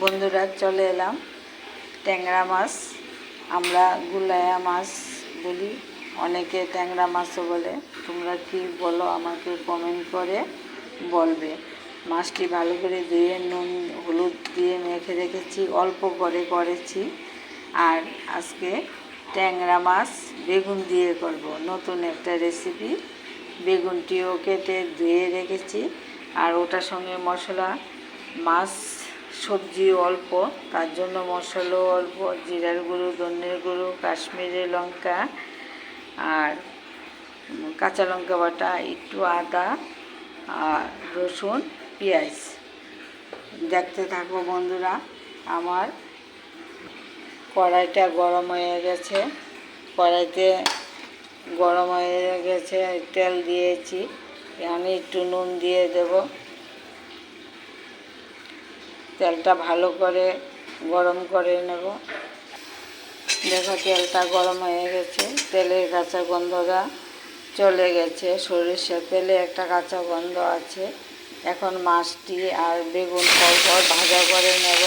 বন্ধুরা, চলে এলাম। ট্যাংরা মাছ, আমরা গুলায়া মাছ বলি, অনেকে ট্যাংরা মাছও বলে। তোমরা কি বলো, আমাকে কমেন্ট করে বলবে। মাছটি ভালো করে ধুয়ে, নুন, হলুদ দিয়ে মেখে রেখেছি, অল্প করে করেছি। আর আজকে ট্যাংরা মাছ বেগুন দিয়ে করব। নতুন একটা রেসিপি বেগুনটিও কেটে ধুয়ে রেখেছি। আর ওটার সঙ্গে মশলা, মাছ সবজি অল্প, তার জন্য মশলাও অল্প, জিরার গুঁড়ো, ধনের গুঁড়ো, কাশ্মীরি লঙ্কা আর কাঁচা লঙ্কা বাটা, একটু আদা আর রসুন, পেঁয়াজ। দেখতে থাকো বন্ধুরা, আমার কড়াইটা গরম হয়ে গেছে। কড়াইতে গরম হয়ে গেছে, তেল দিয়েছি। আমি একটু নুন দিয়ে দেব। তেলটা ভালো করে গরম করে নেব। দেখো তেলটা গরম হয়ে গেছে। তেলের কাঁচা গন্ধটা চলে গেছে। সরিষার তেলে একটা কাঁচা গন্ধ আছে। এখন মাছটি আর বেগুন পরপর ভাজা করে নেব।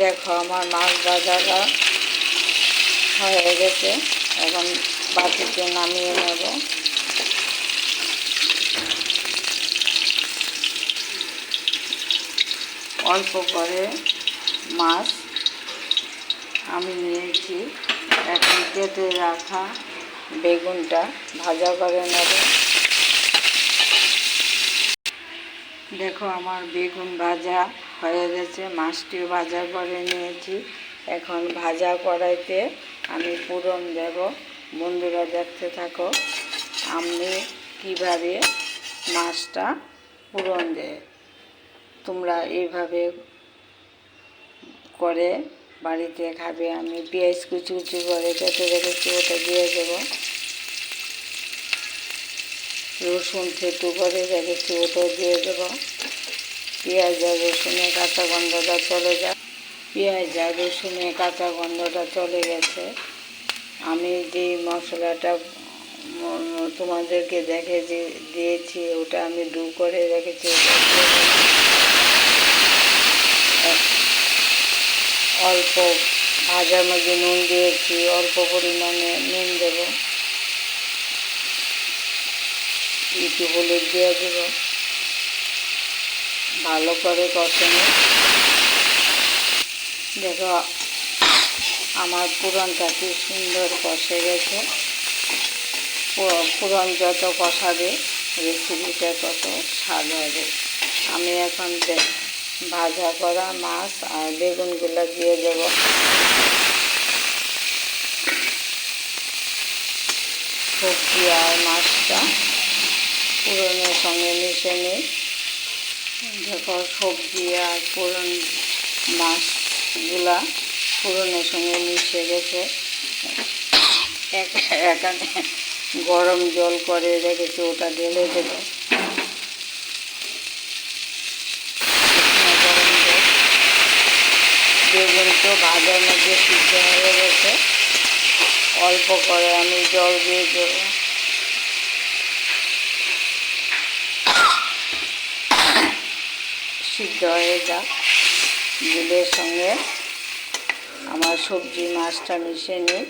দেখো আমার মাছ ভাজাটা হয়ে গেছে। এখন বাটিতে নামিয়ে নেব। অল্প করে মাছ আমি নিয়েছি। এখন কেটে রাখা বেগুনটা ভাজা করে নেব। দেখো আমার বেগুন ভাজা হয়ে গেছে, মাছটিও ভাজা করে নিয়েছি। এখন ভাজা কড়াইতে আমি পুরন দেব। বন্ধুরা দেখতে থাকো, আমি কীভাবে মাছটা পুরন দেয় তোমরা এইভাবে করে বাড়িতে খাবে, আমি পেঁয়াজ কুচি কুচি করে কেটে রেখেছি ওটা দিয়ে দেবো। রসুন থেতু করে রেখেছি ওটাও দিয়ে দেবো। পেঁয়াজ আর রসুনের কাঁচা গন্ধটা চলে যায় পেঁয়াজ আর রসুনের কাঁচা গন্ধটা চলে গেছে। আমি যে মশলাটা তোমাদেরকে দেখে যে, দিয়েছি, ওটা আমি ডু করে রেখেছি ওটা দিয়ে দেবো। এক- অল্প ভাজার মধ্যে নুন দিয়েছি, অল্প পরিমাণে নুন দেব। একটু হলুদ দিয়ে দেব। ভালো করে কষানো। দেখো, আমার পুরনটা কি সুন্দর কষে গেছে। পুরন যত কষাবে রেসিপিটা তত স্বাদ হবে। আমি এখন দে- ভাজা করা মাছ আর বেগুনগুলো দিয়ে দেব। সবজি আর মাছটা পুরনের সঙ্গে মিশে নিই। দেখো সবজি আর পুরন মাছগুলা পুরনের সঙ্গে মিশে গেছে। এখানে গরম জল করে রেখেছি, ওটা ঢেলে দেবো গরম জল তো ভাজার মধ্যে সিদ্ধ হয়ে গেছে। অল্প করে আমি জল দিয়ে দেবো। সিদ্ধ হয়ে যাক। দুধের সঙ্গে আমার সবজি মাছটা মিশে নিই।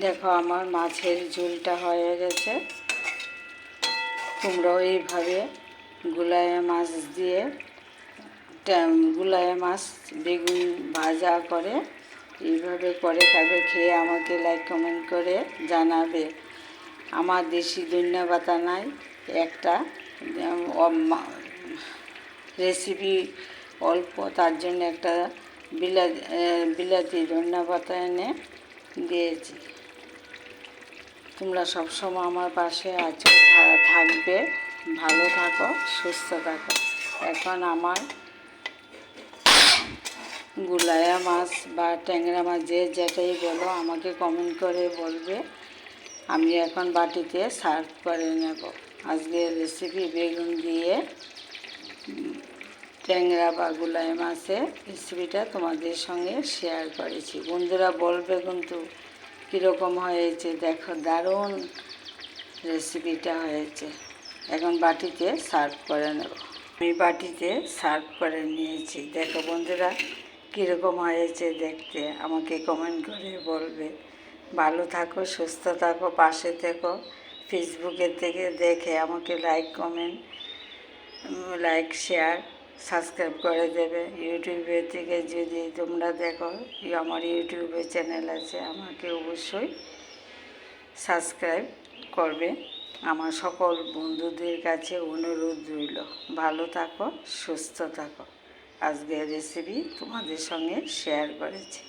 দেখো আমার মাছের ঝোলটা হয়ে গেছে। তোমরাও এইভাবে গুলায়া মাছ দিয়ে গুলায়া মাছ, বেগুন ভাজা করে, এইভাবে করে খাবে, খেয়ে আমাকে লাইক কমেন্ট করে জানাবে। আমার দেশি ধনিয়া পাতা নাই, একটা রেসিপি অল্প, তার জন্য একটা বিলাতি বিলাতি ধনিয়া পাতা এনে দিয়েছি। তোমরা সবসময় আমার পাশে আছো থাকবে, ভালো থাকো, সুস্থ থাকো। এখন আমার গুলায়া মাছ বা ট্যাংরা মাছ, যে যেটাই বলো, আমাকে কমেন্ট করে বলবে। আমি এখন বাটিতে সার্ভ করে নেব। আজকে রেসিপি বেগুন দিয়ে ট্যাংরা বা গুলাই মাছের রেসিপিটা তোমাদের সঙ্গে শেয়ার করেছি। বন্ধুরা, বলবে কিন্তু কীরকম হয়েছে? দেখো, দারুণ রেসিপিটা হয়েছে। এখন বাটিতে সার্ভ করে নেব। আমি বাটিতে সার্ভ করে নিয়েছি। দেখো বন্ধুরা কীরকম হয়েছে দেখতে, আমাকে কমেন্ট করে বলবে। ভালো থাকো, সুস্থ থাকো, পাশে থেকো ফেসবুকের থেকে দেখে আমাকে like comment like share subscribe করে দেবে। ইউটিউবের থেকে যদি তোমরা দেখো আমার ইউটিউবে চ্যানেল আছে, আমাকে অবশ্যই সাবস্ক্রাইব করবে। আমার সকল বন্ধুদের কাছে অনুরোধ রইল, ভালো থাকো, সুস্থ থাকো। আজকের রেসিপি তোমাদের সঙ্গে শেয়ার করেছি।